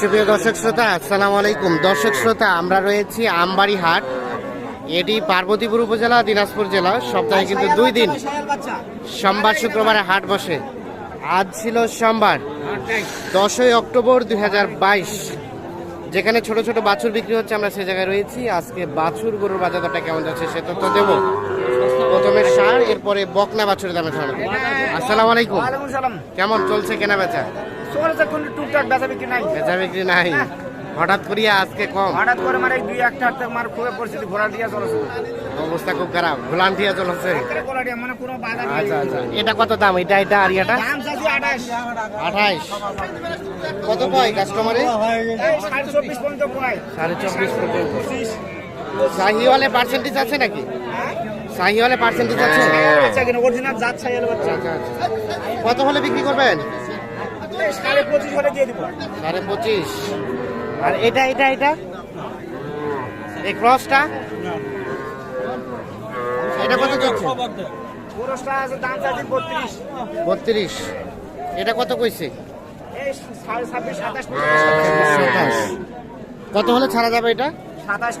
সুপ্রিয় দর্শক শ্রোতা আসসালামু আলাইকুম। দর্শক শ্রোতা আমরা রয়েছি আমবাড়ি হাট এটি পার্বতীপুর উপজেলা দিনাজপুর জেলা। সপ্তাহে কিন্তু দুই দিন সোমবার শুক্রবারে হাট বসে। আজ ছিল সোমবার দশই অক্টোবর দু হাজার বাইশ। যেখানে ছোট ছোট বাছুর বিক্রি হচ্ছে আমরা সে জায়গায় রয়েছি। আজকে বাছুর গরুর বাজার দরটা কেমন যাচ্ছে সে তথ্য দেব। প্রথমে সার এরপরে বকনা বাছুরের দামে আসসালামু আলাইকুম। কেমন চলছে কেনা বেচা চলেছে কোন টুকটাক বেচা বিক্রি নাই। বেচা বিক্রি নাই। হঠাৎ করিয়া আজকে কম। হঠাৎ করে মানে দুই একটা হাতে আমার খুবই পরিস্থিতি চলেছে। অবস্থা খুব খারাপ চলছে। মানে আচ্ছা আচ্ছা। এটা কত দাম? এটা এটা আর এটা আঠাইশ কত কয় কাস্টমারে এই সাড়ে চব্বিশ পর্যন্ত কয়। সাড়ে চব্বিশ পর্যন্ত। শাহিওয়ালে পার্সেন্টেজ আছে নাকি? শাহিওয়ালে পার্সেন্টেজ আছে? অরিজিনাল জাত আচ্ছা আচ্ছা। কত হলে বিক্রি করবেন? সাড়ে পঁচিশ হলে দিয়ে দিব। সাড়ে পঁচিশ। আর এটা এটা এটা? এই ক্রসটা? এটা কত পুরোটা আছে দাম বত্রিশ। বত্রিশ। এটা কত কইছে? সাতাশ কত হলে ছাড়া যাবে এটা? সাতাশ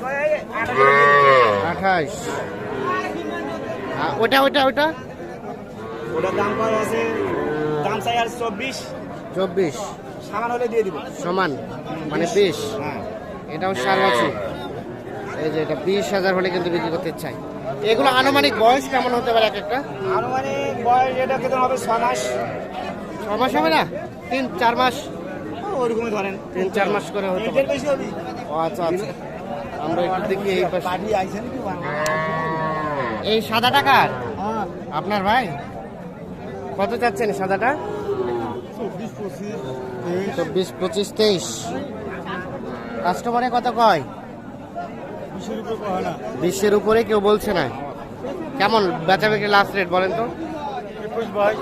আঠাশ। ওটা ওটা ওটা ওটার দাম কয় আছে? দাম চাই আর চব্বিশ। চব্বিশ। সামান হলে দিয়ে দিব। সমান মানে বিশ। হ্যাঁ। এটাও সার আছে এই যে এটা বিশ হাজার হলে কিন্তু বিক্রি করতে চাই। এগুলো আনুমানিক বয়স কেমন হতে পারে এক একটা? আনুমানিক বয়স এটা কেতন হবে ছ মাস। ছ মাস হবে না? তিন চার মাস? ওরকমই ধরেন। তিন চার মাস করে হতে পারে। বেশি হবে। ও আচ্ছা আচ্ছা। আমরা একটু দেখি এই পাশে। পার্টি আইছেন কি এই সাদা টাকার আপনার ভাই? কত চাচ্ছেন সাদাটা? চব্বিশ পঁচিশ তেইশ। কাস্টমারে কত কয়? বিশের উপরে কেউ বলছে না। কেমন বেচা বিক্রি লাস্ট রেট বলেন তো? একুশ বাইশ।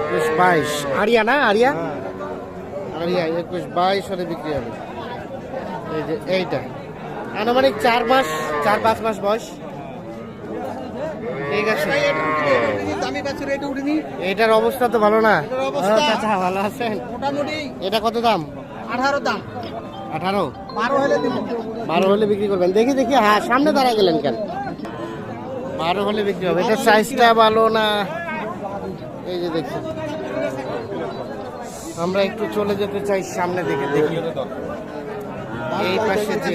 একুশ বাইশ। আরিয়া না আরিয়া? আরিয়া একুশ বাইশ হলে বিক্রি হবে। এই যে এইটা। আনুমানিক চার মাস চার পাঁচ মাস বয়স। ঠিক আছে। এটার অবস্থা তো ভালো না। অবস্থা- ভালো আছেন। মোটামুটি এটা কত দাম? আঠারো দাম। আঠারো? বারো হলে বারো হলে বিক্রি করবেন। দেখি দেখি হ্যাঁ সামনে দাঁড়া গেলেন কেন? বারো হলে বিক্রি হবে। এটা সাইজটা ভালো না? এই যে দেখছি আমরা একটু চলে যেতে চাই সামনে দেখে দেখি। এই পাশে যে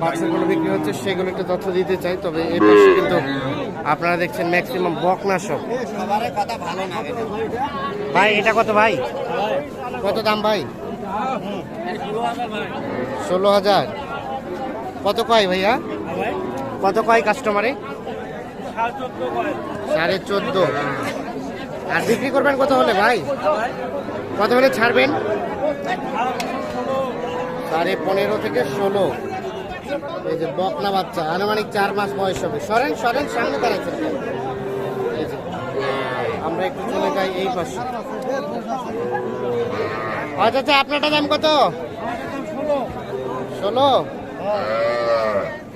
বাচ্চাগুলো বিক্রি হচ্ছে সেগুলো একটু তথ্য দিতে চাই তবে এই পাশে কিন্তু আপনারা দেখছেন ম্যাক্সিমাম বকনা সব সবার কথা ভালো না ভাই এটা কত ভাই? কত দাম ভাই? ষোলো হাজার। কত কয় ভাইয়া? কত কয় কাস্টমারে সাড়ে চোদ্দ। আর বিক্রি করবেন কত হলে ভাই? কত হলে ছাড়বেন? সাড়ে পনেরো থেকে ষোলো। এই যে বকনা বাচ্চা, আনুমানিক চার মাস বয়স হবে। সরেন সরেন, সামনে? এই আমরা একটু চলে যাই এই পাশে। আচ্ছা আচ্ছা আপনারটা দাম কত? ষোলো।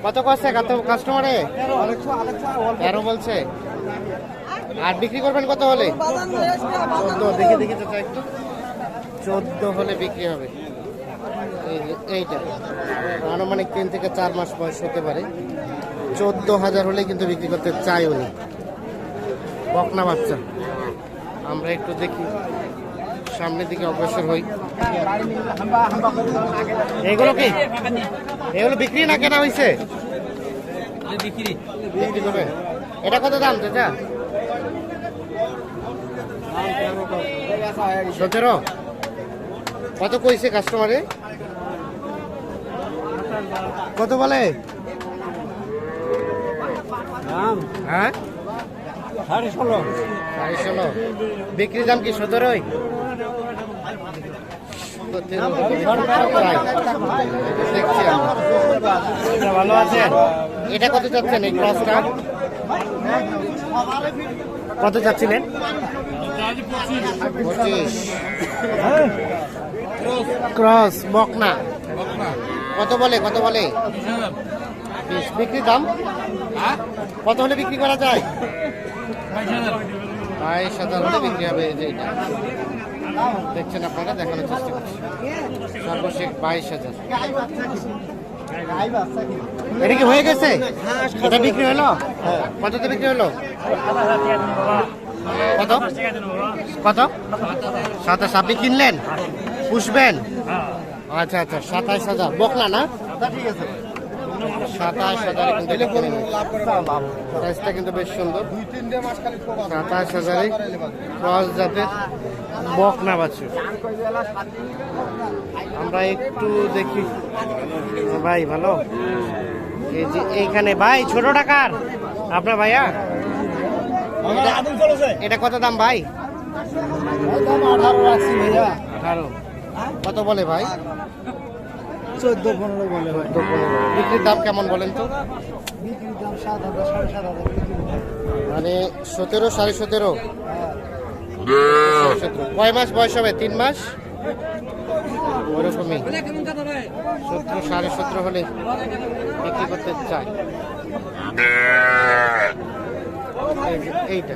কত করছে কাস্টমারে? তেরো বলছে। আর বিক্রি করবেন কত হলে? চোদ্দ, দেখে দেখে তো একটু। চোদ্দ হলে বিক্রি হবে। এইটা। আনুমানিক তিন থেকে চার মাস বয়স হতে পারে। চোদ্দ হাজার হলে কিন্তু বিক্রি করতে চাই উনি বকনা বাচ্চা। আমরা একটু দেখি। সামনের দিকে অগ্রসর হই। এগুলো কি? এগুলো বিক্রি না কেনা হয়েছে এটা কত দাম চাচা? সতেরো? কত কইছে কাস্টমারে কত বলে? হ্যাঁ? সাড়ে ষোলো। সাড়ে ষোলো। বিক্রির দাম কি সতেরোই? ভালো আছেন এটা কত চাচ্ছেন এই ক্রসটা? কত চাচ্ছিলেন? পঁচিশ। ক্রস বকনা। কত বলে কত বলে। বিক্রির দাম? কত হলে বিক্রি করা যায়? বাইশ হাজার। হলে বিক্রি হবে যে এটা। দেখছেন আপনারা দেখানোর চেষ্টা করছি। সর্বশেষ বাইশ হাজার। এটা কি হয়ে গেছে? এটা বিক্রি হলো? কততে বিক্রি হলো? কত? কত? সাতাশ। আপনি কিনলেন? পুষবেন? আচ্ছা আচ্ছা সাতাইশ হাজার। বকলা না? সাতাশ হাজার কিন্তু। সাইজটা কিন্তু বেশ সুন্দর। সাতাশ হাজারে ক্রস জাতের বকনা বাছুর। আমরা একটু দেখি। ভাই ভালো? এই যে এইখানে ভাই ছোট টাকার আপনার ভাইয়া? এটা কত দাম ভাই? আঠারো। কত বলে ভাই? চোদ্দ পনেরো বলে চোদ্দ পনেরো বিক্রির দাম কেমন বলেন তো? বিক্রির দাম সাত হাজার সাড়ে সাত হাজার মানে সতেরো সাড়ে সতেরো? সতেরো। কয় মাস বয়স হবে? তিন মাস? ওরকমই। সতেরো সাড়ে সতেরো হলে বিক্রি করতে চাই এইটা।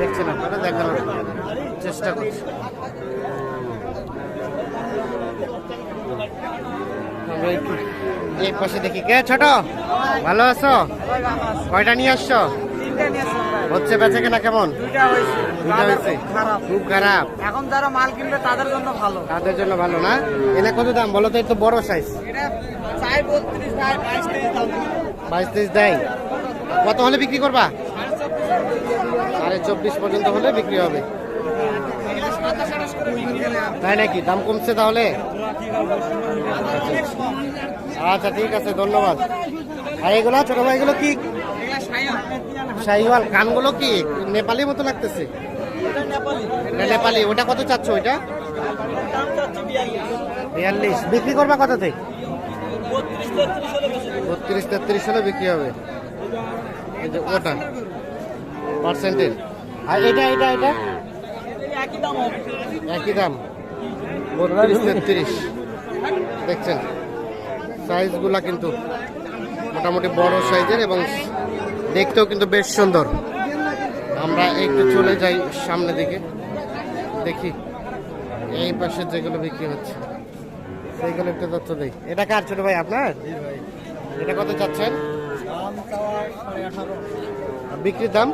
দেখছেন আপনারা? দেখানোর চেষ্টা করছি। একটু এই পাশে দেখি। কে ছোট? ভালো আছো? কয়টা নিয়ে আসছো? হচ্ছে বেচে কেনা কেমন? দুইটা হয়েছে। খুব খারাপ। এখন যারা মাল কিনবে তাদের জন্য ভালো। তাদের জন্য ভালো না? এনে কত দাম? বলো তো একটু বড় সাইজ এটা বাইশ তেইশ দেয়। কত হলে বিক্রি করবা? সাড়ে চব্বিশ পর্যন্ত হলে বিক্রি হবে। তাই নাকি? দাম কমছে তাহলে? আচ্ছা ঠিক আছে ধন্যবাদ। আর এগুলো ছোট ভাই এগুলো কি? শাহিওয়াল কানগুলো কি নেপালি মতো লাগতেছে? নেপালি। ওটা কত চাচ্ছ ওইটা? বিয়াল্লিশ। বিক্রি করবা কততে বত্রিশ তেত্রিশ হলে বিক্রি হবে। ওটা। পার্সেন্টের আর এটা এটা এটা? একই দাম। বত্রিশ তেত্রিশ। দেখছেন, সাইজগুলা কিন্তু মোটামুটি বড় সাইজের এবং দেখতেও কিন্তু বেশ সুন্দর। আমরা একটু চলে যাই সামনের দিকে, দেখি এই পাশে যেগুলো বিক্রি হচ্ছে, সেইগুলো একটু তথ্য দেই। এটা কার ছোট ভাই আপনার? এটা কত চাচ্ছেন? বিক্রির দাম?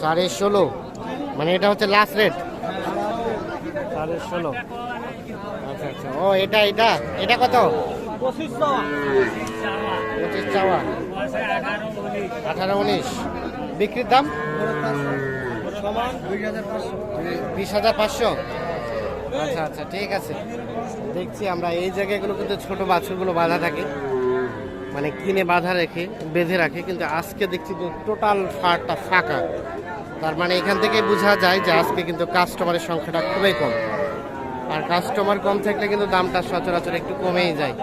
সাড়ে ষোলো। মানে এটা হচ্ছে লাস্ট রেট সাড়ে ষোলো। আচ্ছা ও এটা এটা এটা কত? পঁচিশ চাওয়া। আঠারো উনিশ। বিক্রির দাম? বিশ হাজার পাঁচশো। আচ্ছা আচ্ছা ঠিক আছে। দেখছি আমরা এই জায়গাগুলো কিন্তু ছোট বাছুরগুলো বাঁধা থাকে। মানে কিনে বাঁধা রেখে বেঁধে রাখে কিন্তু আজকে দেখছি যে টোটাল ফারটা ফাঁকা। তার মানে এখান থেকে বোঝা যায় যে আজকে কিন্তু কাস্টমারের সংখ্যাটা খুবই কম। আর কাস্টমার কম থাকলে কিন্তু দামটা সচরাচর একটু কমেই যায়।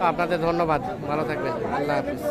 আপনাদের ধন্যবাদ। ভালো থাকবেন। আল্লাহ হাফিজ।